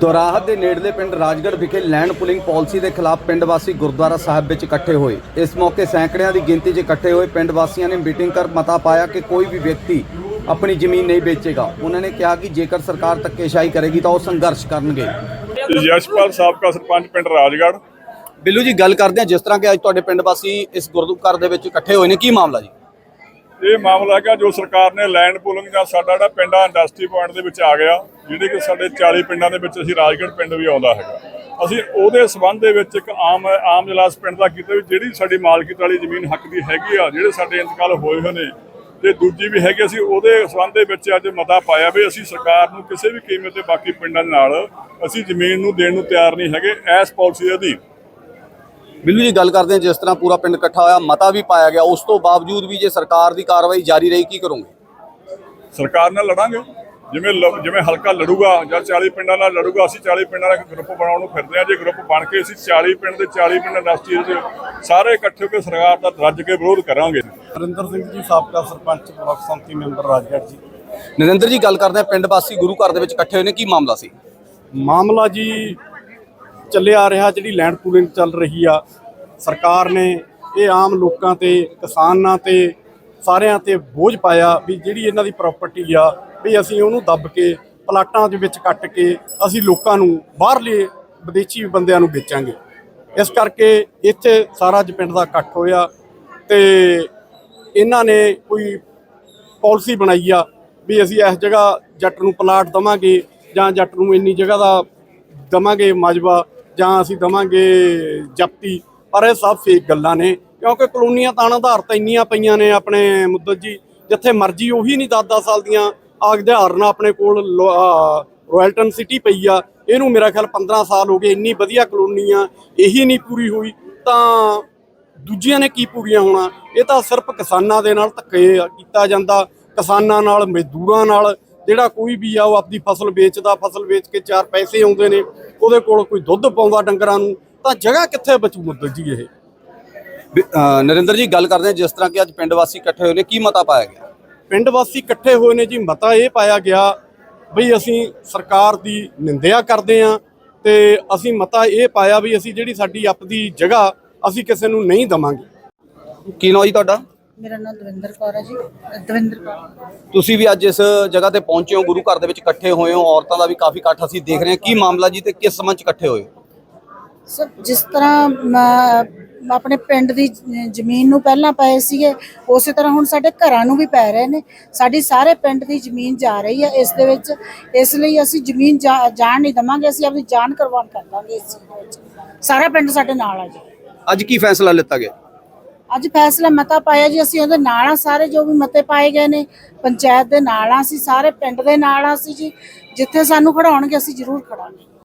ਦੁਰਾਹਾ ਦੇ ਨੇੜਲੇ ਪਿੰਡ ਰਾਜਗੜ੍ਹ ਵਿਖੇ ਲੈਂਡ ਪੁਲਿੰਗ ਪਾਲਿਸੀ ਦੇ ਖਿਲਾਫ ਪਿੰਡ ਵਾਸੀ ਗੁਰਦੁਆਰਾ ਸਾਹਿਬ ਵਿੱਚ ਇਕੱਠੇ ਹੋਏ। ਇਸ ਮੌਕੇ ਸੈਂਕੜਿਆਂ ਦੀ ਗਿਣਤੀ 'ਚ ਇਕੱਠੇ ਹੋਏ ਪਿੰਡ ਵਾਸੀਆਂ ਨੇ ਮੀਟਿੰਗ ਕਰ ਮਤਾ ਪਾਇਆ ਕਿ ਕੋਈ ਵੀ ਵਿਅਕਤੀ ਆਪਣੀ ਜ਼ਮੀਨ ਨਹੀਂ ਵੇਚੇਗਾ। ਉਹਨਾਂ ਨੇ ਕਿਹਾ ਕਿ ਜੇਕਰ ਸਰਕਾਰ ਧੱਕੇਸ਼ਾਹੀ ਕਰੇਗੀ ਤਾਂ ਉਹ ਸੰਘਰਸ਼ ਕਰਨਗੇ। ਯਸ਼ਪਾਲ ਸਾਬਕਾ ਸਰਪੰਚ ਪਿੰਡ ਰਾਜਗੜ੍ਹ। ਬਿੱਲੂ ਜੀ ਗੱਲ ਕਰਦੇ ਹਾਂ ਜਿਸ ਤਰ੍ਹਾਂ ਕਿ ਅੱਜ ਤੁਹਾਡੇ ਪਿੰਡ ਵਾਸੀ ਇਸ ਗੁਰਦੁਆਰਾ ਦੇ ਵਿੱਚ ਇਕੱਠੇ ਹੋਏ ਨੇ। ਕੀ ਮਾਮਲਾ ਜੀ? ਇਹ ਮਾਮਲਾ ਹੈਗਾ ਜੋ ਸਰਕਾਰ ਨੇ ਲੈਂਡ ਪੂਲਿੰਗ ਦਾ ਸਾਡਾ ਜਿਹੜਾ ਪਿੰਡ ਆ ਇੰਡਸਟਰੀ ਪੁਆਇੰਟ ਦੇ ਵਿੱਚ ਆ ਗਿਆ, ਜਿਹੜੇ ਕਿ ਸਾਡੇ 40 ਪਿੰਡਾਂ ਦੇ ਵਿੱਚ ਅਸੀਂ ਰਾਜਗੜ੍ਹ ਪਿੰਡ ਵੀ ਆਉਂਦਾ ਹੈਗਾ। ਅਸੀਂ ਉਹਦੇ ਸਬੰਧ ਦੇ ਵਿੱਚ ਇੱਕ ਆਮ ਆਮ ਜਲਾਸ ਪਿੰਡ ਦਾ ਕੀਤਾ ਵੀ ਜਿਹੜੀ ਸਾਡੀ ਮਾਲਕੀਤ ਵਾਲੀ ਜ਼ਮੀਨ ਹੱਕ ਦੀ ਹੈਗੀ ਆ, ਜਿਹੜੇ ਸਾਡੇ ਇੰਤਕਾਲ ਹੋਏ ਹੋਏ ਨੇ, ਤੇ ਦੂਜੀ ਵੀ ਹੈਗੀ ਅਸੀਂ ਉਹਦੇ ਸਬੰਧ ਦੇ ਵਿੱਚ ਅੱਜ ਮਤਾ ਪਾਇਆ ਵੀ ਅਸੀਂ ਸਰਕਾਰ ਨੂੰ ਕਿਸੇ ਵੀ ਕੀਮਤ ਤੇ ਬਾਕੀ ਪਿੰਡਾਂ ਨਾਲ ਅਸੀਂ ਜ਼ਮੀਨ ਨੂੰ ਦੇਣ ਨੂੰ ਤਿਆਰ ਨਹੀਂ ਹੈਗੇ ਐਸ ਪਾਲਿਸੀ ਅਧੀਨ ਬਿੱਲੂ ਜੀ ਗੱਲ ਕਰਦੇ ਹਾਂ ਜਿਸ ਤਰ੍ਹਾਂ ਪੂਰਾ ਪਿੰਡ ਇਕੱਠਾ ਹੋਇਆ ਮਤਾ ਵੀ ਪਾਇਆ ਗਿਆ ਉਸ ਤੋਂ ਬਾਵਜੂਦ ਵੀ ਜੇ ਸਰਕਾਰ ਦੀ ਕਾਰਵਾਈ ਜਾਰੀ ਰਹੀ ਕੀ ਕਰੋਗੇ? ਸਰਕਾਰ ਨਾਲ ਲੜਾਂਗੇ। ਜਿਵੇਂ ਜਿਵੇਂ ਹਲਕਾ ਲੜੂਗਾ ਜਾਂ 40 ਪਿੰਡਾਂ ਨਾਲ ਲੜੂਗਾ ਅਸੀਂ 40 ਪਿੰਡਾਂ ਦਾ ਇੱਕ ਗਰੁੱਪ ਬਣਾਉਣ ਨੂੰ ਫਿਰਦੇ ਹਾਂ। ਜੇ ਗਰੁੱਪ ਬਣ ਕੇ ਅਸੀਂ 40 ਪਿੰਡ ਦੇ 40 ਪਿੰਡ ਇੰਡਸਟਰੀ ਦੇ ਸਾਰੇ ਇਕੱਠੇ ਹੋ ਕੇ ਸਰਕਾਰ ਦਾ ਰੱਜ ਕੇ ਵਿਰੋਧ ਕਰਾਂਗੇ। ਨਰਿੰਦਰ ਸਿੰਘ ਜੀ ਸਾਬਕਾ ਸਰਪੰਚ ਬਲਾਕ ਸੰਮਤੀ ਮੈਂਬਰ ਰਾਜਗੜ੍ਹ ਜੀ। ਨਰਿੰਦਰ ਜੀ ਗੱਲ ਕਰਦੇ ਹਾਂ ਪਿੰਡ ਵਾਸੀ ਗੁਰੂ ਘਰ ਦੇ ਵਿੱਚ ਇਕੱਠੇ ਹੋਏ ਨੇ ਕੀ ਮਾਮਲਾ ਸੀ? ਮਾਮਲਾ ਜੀ ਚੱਲਿਆ ਆ ਰਿਹਾ, ਜਿਹੜੀ ਲੈਂਡ ਪੂਲਿੰਗ ਚੱਲ ਰਹੀ ਆ। ਸਰਕਾਰ ਨੇ ਇਹ ਆਮ ਲੋਕਾਂ ਤੇ, ਕਿਸਾਨਾਂ ਤੇ, ਸਾਰਿਆਂ ਤੇ ਬੋਝ ਪਾਇਆ ਵੀ ਜਿਹੜੀ ਇਹਨਾਂ ਦੀ ਪ੍ਰਾਪਰਟੀ ਆ, ਵੀ ਅਸੀਂ ਉਹਨੂੰ ਦੱਬ ਕੇ, ਪਲਾਟਾਂ ਦੇ ਵਿੱਚ ਕੱਟ ਕੇ ਅਸੀਂ ਲੋਕਾਂ ਨੂੰ, ਬਾਹਰਲੇ ਵਿਦੇਸ਼ੀ ਬੰਦਿਆਂ ਨੂੰ ਵੇਚਾਂਗੇ। ਇਸ ਕਰਕੇ ਇੱਥੇ ਸਾਰਾ ਅੱਜ ਪਿੰਡ ਦਾ ਇਕੱਠ ਹੋਇਆ ਤੇ ਇਹਨਾਂ ਨੇ ਕੋਈ ਪਾਲਿਸੀ ਬਣਾਈ ਆ ਵੀ ਅਸੀਂ ਇਸ ਜਗ੍ਹਾ ਜੱਟ ਨੂੰ ਪਲਾਟ ਦਵਾਂਗੇ ਜਾਂ ਜੱਟ ਨੂੰ ਇੰਨੀ ਜਗ੍ਹਾ ਦਾ ਦਵਾਂਗੇ ਮਾਜਵਾ ਜਾਂ ਅਸੀਂ ਦਵਾਂਗੇ ਜਪਤੀ ਪਰ ਇਹ ਸਭ ਫੇਕ ਗੱਲਾਂ ਨੇ, ਕਿਉਂਕਿ ਕਲੋਨੀਆਂ ਤਾਂ ਆਧਾਰਤ ਇੰਨੀਆਂ ਪਈਆਂ ਨੇ ਆਪਣੇ ਮੁੱਦਤ ਜੀ, ਜਿੱਥੇ ਮਰਜ਼ੀ ਉਹੀ ਨਹੀਂ 10-10 ਸਾਲ ਦੀਆਂ ਆਖਦੇ ਆਗਦਹਾਰਨ ਆਪਣੇ ਕੋਲ ਲੋ- ਰੋਇਲਟਨ ਸਿਟੀ ਪਈ ਆ, ਇਹਨੂੰ ਮੇਰਾ ਖਿਆਲ 15 ਸਾਲ ਹੋ ਗਏ ਇੰਨੀ ਵਧੀਆ ਕਲੋਨੀ ਆ, ਇਹੀ ਨਹੀਂ ਪੂਰੀ ਹੋਈ, ਤਾਂ ਦੂਜੀਆਂ ਨੇ ਕੀ ਪੂਰੀਆਂ ਹੋਣਾ? ਇਹ ਤਾਂ ਸਿਰਫ ਕਿਸਾਨਾਂ ਦੇ ਨਾਲ ਧੱਕੇ ਕੀਤਾ ਜਾਂਦਾ, ਕਿਸਾਨਾਂ ਨਾਲ, ਮਜ਼ਦੂਰਾਂ ਨਾਲ ਜਿਹੜਾ ਕੋਈ ਵੀ ਆ ਉਹ ਆਪਦੀ ਫਸਲ ਵੇਚਦਾ ਫਸਲ ਵੇਚ ਕੇ ਚਾਰ ਪੈਸੇ ਆਉਂਦੇ ਨੇ ਉਹਦੇ ਕੋਲ ਕੋਈ ਦੁੱਧ ਪਾਉਂਦਾ ਡੰਗਰਾਂ ਨੂੰ ਤਾਂ ਜਗ੍ਹਾ ਕਿੱਥੇ ਬਚੂ ਮੁੱਦਤ ਜੀ ਇਹ? ਵੀ, ਨਰਿੰਦਰ ਜੀ ਗੱਲ ਕਰਦੇ ਜਿਸ ਤਰ੍ਹਾਂ ਕਿ ਅੱਜ ਪਿੰਡ ਵਾਸੀ ਇਕੱਠੇ ਹੋਏ ਨੇ ਕੀ ਮਤਾ ਪਾਇਆ ਗਿਆ? ਪਿੰਡ ਵਾਸੀ ਇਕੱਠੇ ਹੋਏ ਨੇ ਜੀ ਮਤਾ ਇਹ ਪਾਇਆ ਗਿਆ ਬਈ ਅਸੀਂ ਸਰਕਾਰ ਦੀ ਨਿੰਦਿਆ ਕਰਦੇ ਹਾਂ ਤੇ ਅਸੀਂ ਮਤਾ ਇਹ ਪਾਇਆ ਵੀ ਅਸੀਂ ਜਿਹੜੀ ਸਾਡੀ ਆਪਦੀ ਜਗ੍ਹਾ ਅਸੀਂ ਕਿਸੇ ਨੂੰ ਨਹੀਂ ਦਵਾਂਗੇ। ਕੀ ਨਾਮ ਜੀ ਤੁਹਾਡਾ? ਮੇਰਾ ਨਾਮ ਦਵਿੰਦਰ ਕੌਰ ਹੈ ਜੀ। ਦਵਿੰਦਰ ਕੌਰ। ਤੁਸੀਂ ਵੀ ਅੱਜ ਇਸ ਜਗ੍ਹਾ ਤੇ ਪਹੁੰਚੇ ਹੋ ਗੁਰੂ ਘਰ ਦੇ ਵਿੱਚ ਇਕੱਠੇ ਹੋਏ ਹੋ ਔਰਤਾਂ ਦਾ ਵੀ ਕਾਫੀ ਇਕੱਠ ਅਸੀਂ ਦੇਖ ਰਹੇ ਹਾਂ। ਕੀ ਮਾਮਲਾ ਜੀ ਤੇ ਕਿਸ ਸੰਬੰਧ ਚ ਇਕੱਠੇ ਹੋਏ? ਹੋ ਸਭ ਜਿਸ ਤਰ੍ਹਾਂ ਮ- ਆਪਣੇ ਪਿੰਡ ਦੀ ਜ- ਜ਼ਮੀਨ ਨੂੰ ਪਹਿਲਾਂ ਪਏ ਸੀਗੇ ਉਸੇ ਤਰ੍ਹਾਂ ਹੁਣ ਸਾਡੇ ਘਰਾਂ ਨੂੰ ਵੀ ਪੈ ਰਹੇ ਨੇ। ਸਾਡੀ ਸਾਰੇ ਪਿੰਡ ਦੀ ਜ਼ਮੀਨ ਜਾ ਰਹੀ ਹੈ। ਇਸ ਦੇ ਵਿੱਚ ਇਸ ਲਈ ਅਸੀਂ ਜ਼ਮੀਨ ਜਾ- ਜਾਣ ਨਹੀਂ ਦਵਾਂਗੇ। ਅਸੀਂ ਆਪਣੀ ਜਾਨ ਕੁਰਬਾਨ ਕਰ ਦਾਂਗੇ ਇਸ ਚੀਜ਼ ਦੇ ਵਿੱਚ। ਸਾਰਾ ਪਿੰਡ ਸਾਡੇ ਨਾਲ ਆ ਜੀ। ਅੱਜ ਕੀ ਫੈਸਲਾ ਲਿੱਤਾ ਗਿਆ? ਅੱਜ ਫੈਸਲਾ ਮਤਾ ਪਾਇਆ ਜੀ, ਅਸੀਂ ਉਹਦੇ ਨਾਲ ਆ ਸਾਰੇ, ਜੋ ਵੀ ਮਤੇ ਪਾਏ ਗਏ ਨੇ, ਪੰਚਾਇਤ ਦੇ ਨਾਲ ਆ ਅਸੀਂ, ਸਾਰੇ ਪਿੰਡ ਦੇ ਨਾਲ ਆ ਅਸੀਂ ਜੀ, ਜਿੱਥੇ ਸਾਨੂੰ ਖੜਾਉਣਗੇ ਅਸੀਂ ਜ਼ਰੂਰ ਖੜਾਂਗੇ।